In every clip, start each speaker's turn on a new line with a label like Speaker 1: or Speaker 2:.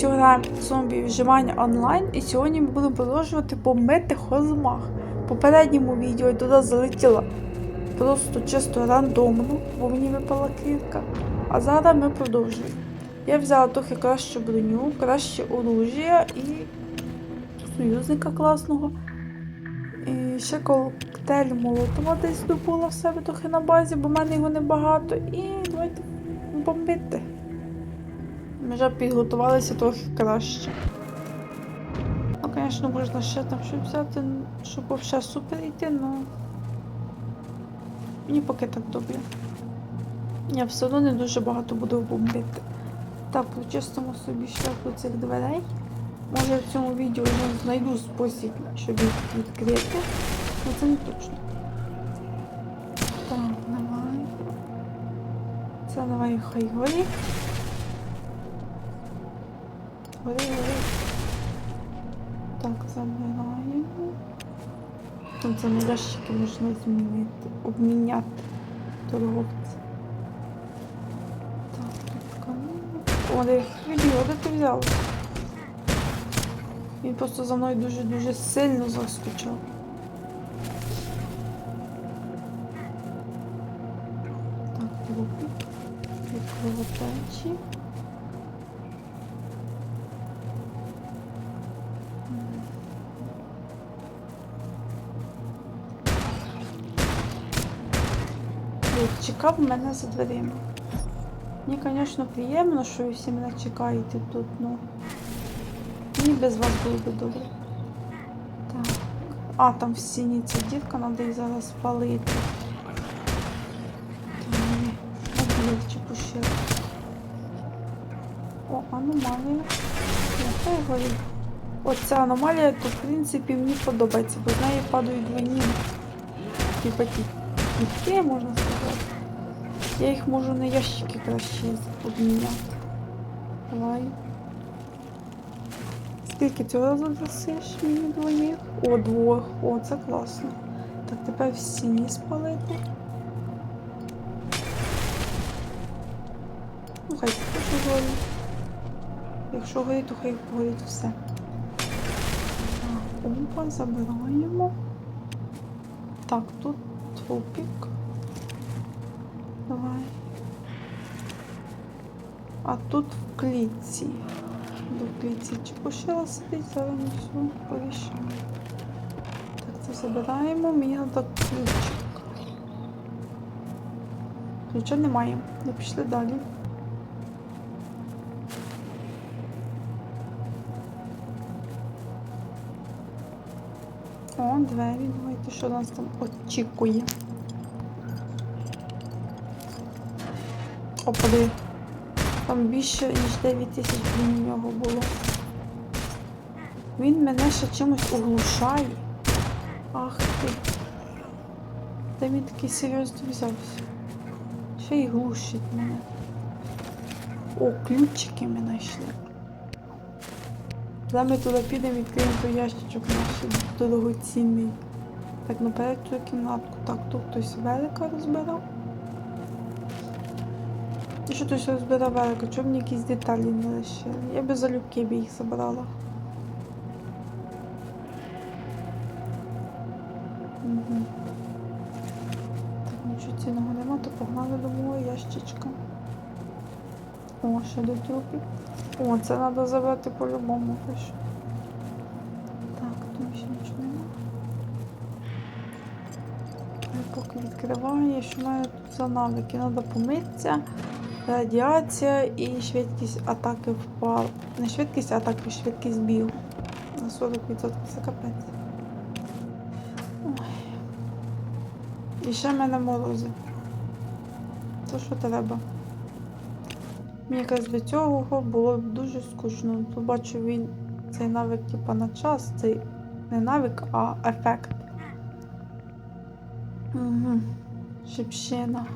Speaker 1: повністю граємо зомбі виживання онлайн, і сьогодні ми будемо продовжувати бомбити хозмах. В попередньому відео я туди залетіла просто чисто рандомно, бо мені випала клітка. А зараз ми продовжуємо. Я взяла трохи кращу броню, краще оружие і союзника класного. І ще коктейль молотова десь добула в себе трохи на базі, бо в мене його небагато. І давайте бомбити. Ми вже підготувалися трохи краще. Ну, звісно, можна ще там щось взяти, щоб взагалі супер йти, але мені поки так добре. Я все одно не дуже багато буду бомбити. Так, почистимо собі шлях до цих дверей. Може в цьому відео я знайду спосіб, щоб їх відкрити. Але це не точно. Так, давай. Це давай хай горить. Гори. Так, забираємо. Тут за ящики можна змінити, обміняти торговця. Так, тут каміння. О, де відео, де ти взяв? Він просто за мною дуже-дуже сильно заскучав. Так, трупи. Від кровотечі. Чекав мене за дверима. Мені, звісно, приємно, що ви всі мене чекаєте тут, ну. Мені без вас було би добре. Так. А, там в стіні ця дівка, треба її зараз спалити. Там мені пущили. О, аномалія. Нехай горить. Оця аномалія, то в принципі мені подобається, бо з неї падають двойні. Типа ті можна сказати. Я їх можу на ящики краще обміняти. Давай. Скільки цього разу досиш мені двоїх? О, двох. О, це класно. Так, тепер всі не спалити. Ну, хай також горить. Якщо горить, то хай горить все. Так, Опа, забираємо. Так, тут трупик. Давай. А тут в клітці. До клітці чепушила сидить, зараз не все порішимо. Так, це забираємо, мені треба ключик. Ключа немає. Не пішли далі. О, двері, давайте, що нас там очікує. О, подиви. Там більше ніж 9 тисяч у нього було. Він мене ще чимось оглушає. Ах ти. Та він такий серйозно взявся. Ще й глушить мене. О, ключики ми знайшли. Зараз ми туди підемо відкриємо той ящичок наш дорогоцінний. Так, наперед цю кімнатку. Так, тут хтось велика розбирав. І що хтось розбирав велика, чому мені якісь деталі не лишили? Я би залюбки б їх забрала. Угу. Так, нічого цінного нема, то погнали до мого ящичка. О, ще до трупів. О, це треба забрати по-любому пишу. Так, тут ще нічого нема. Я поки відкриваю, що маю тут за навики. Треба помитися. Радіація і швидкість атаки впала. Не швидкість атаки, швидкість бігу. На 40% це капець. Ой. І ще мене морози. То що треба? Мені якраз для цього було б дуже скучно. Побачу він цей навик типа на час, цей не навик, а ефект. Угу. Шипщина.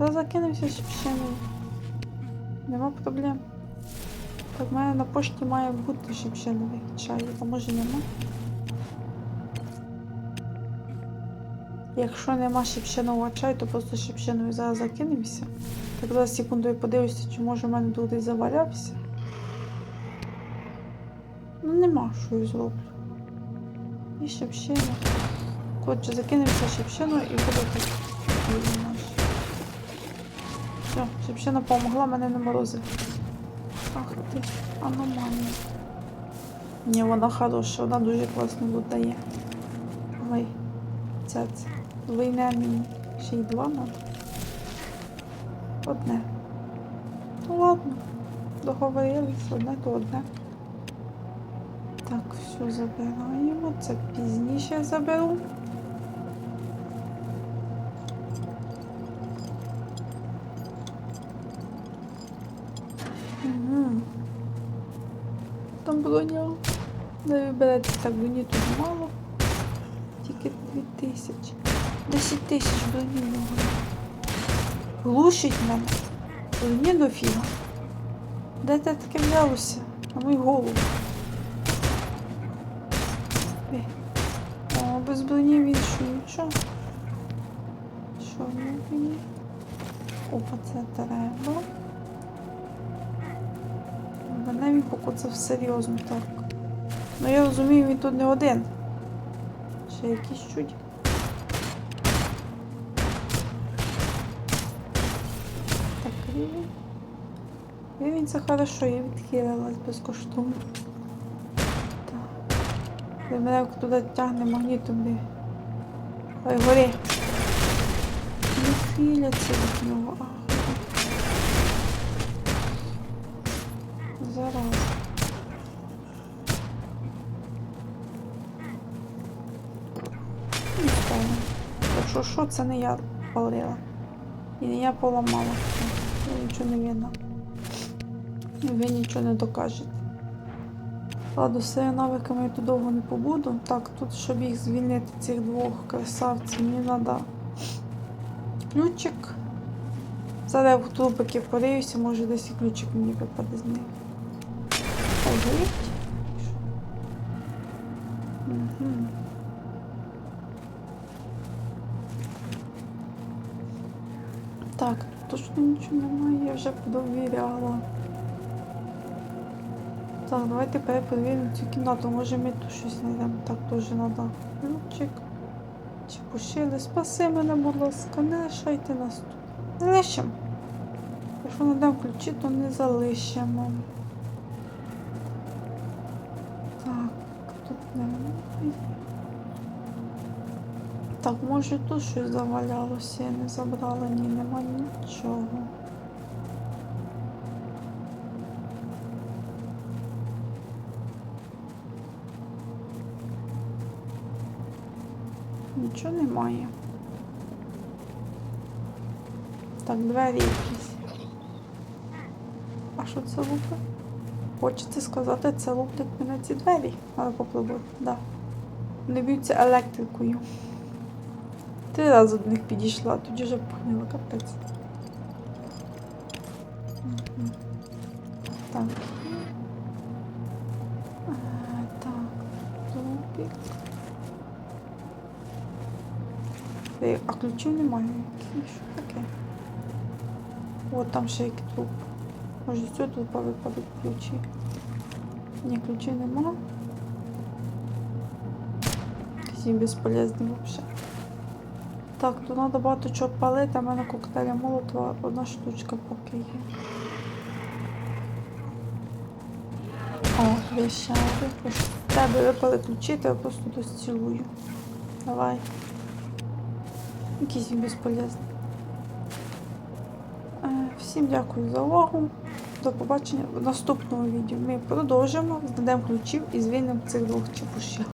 Speaker 1: Я закинувся шипщиною. Нема проблем. Так, в мене на пошті має бути шипщиновий чай, а може нема. Якщо нема шипщинового чаю, то просто шипщиною зараз закинемося. Так зараз секунду я подивлюся, чи може в мене тут десь завалявся. Ну нема, що я зроблю. І щепщина. Коротше, закинемося щепщиною і буде так. Все, щепщина помогла, мене не морозив. Ах ти, аномалія. Ні, вона хороша, вона дуже класно додає. Ой, це це. Двойне мені. Ще й два надо. Одне. Ну ладно. Договорились, одне то одне. Так, все забираємо. Це пізніше заберу. Угу. Там броня. Не виберете так броні тут мало. Тільки 2000. 10 тисяч броні в нього. Глушить мене. Броні дофіга. Де ти таке взялося? На мою голову. Е. О, без броні він що, нічого. Що мені? Опа, це треба. Мене він покоцав серйозно так. Ну я розумію, він тут не один. Ще якийсь чудик. Так, рівень. Рівень це хорошо, я відхилилась безкоштовно. Так. Де мене туди тягне магнітом де. Ой, гори. Не хиляться від нього. І впала. Якщо що, це не я палила. І не я поламала. Я нічого не видно. Ви нічого не докажете. Ладно, цими навиками я тут довго не побуду. Так, тут, щоб їх звільнити, цих двох красавців, мені треба ключик. Зараз я в трупики подивлюся, може десь і ключик мені випаде з них. Ой, Угу. Так, тут точно нічого немає, я вже подовіряла. Так, давайте перепровіримо цю кімнату, може ми тут щось знайдемо. Так, теж треба ключик. Чи пошили? Спаси мене, будь ласка, не лишайте нас тут. Не лишимо. Якщо знайдемо ключі, то не залишимо. Так, може тут щось завалялося, я не забрала, ні, нема нічого. Нічого немає. Так, двері якісь. А що це лупить? Хочете сказати, це луплять мене ці двері. Але попробуй, да. Вони б'ються електрикою. Три рази до них підійшла, тоді вже погнила капець. Мгм. Так. Е, А ключів немає. Що таке? От там ще який труп. Може цього трупа ключі. Ні, ключів нема. Якийсь він безполезний взагалі. Так, то треба багато чого палити, а в мене коктейля молотова одна штучка поки є. О, вещави. Якщо в тебе випали ключі, то я просто доцілую. Давай. Якийсь він безполезний. Е, Всім дякую за увагу. До побачення в наступному відео. Ми продовжимо, здадемо ключів і звільнимо цих двох чепушів.